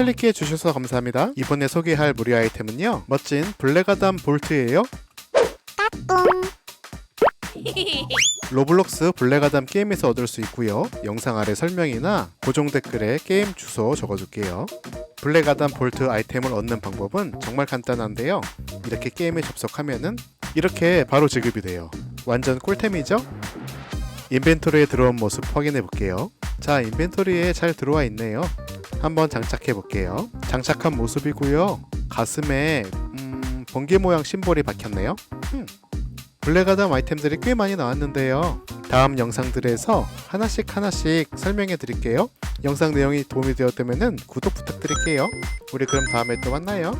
클릭해 주셔서 감사합니다. 이번에 소개할 무료 아이템은요. 멋진 블랙아담 볼트예요. 로블록스 블랙아담 게임에서 얻을 수 있고요. 영상 아래 설명이나 고정 댓글에 게임 주소 적어줄게요. 블랙아담 볼트 아이템을 얻는 방법은 정말 간단한데요. 이렇게 게임에 접속하면은 이렇게 바로 지급이 돼요. 완전 꿀템이죠? 인벤토리에 들어온 모습 확인해 볼게요. 자, 인벤토리에 잘 들어와 있네요. 한번 장착해 볼게요. 장착한 모습이고요. 가슴에 음, 번개 모양 심볼이 박혔네요. 음. 블랙아담 아이템들이 꽤 많이 나왔는데요. 다음 영상들에서 하나씩 하나씩 설명해 드릴게요. 영상 내용이 도움이 되었다면 구독 부탁드릴게요. 우리 그럼 다음에 또 만나요.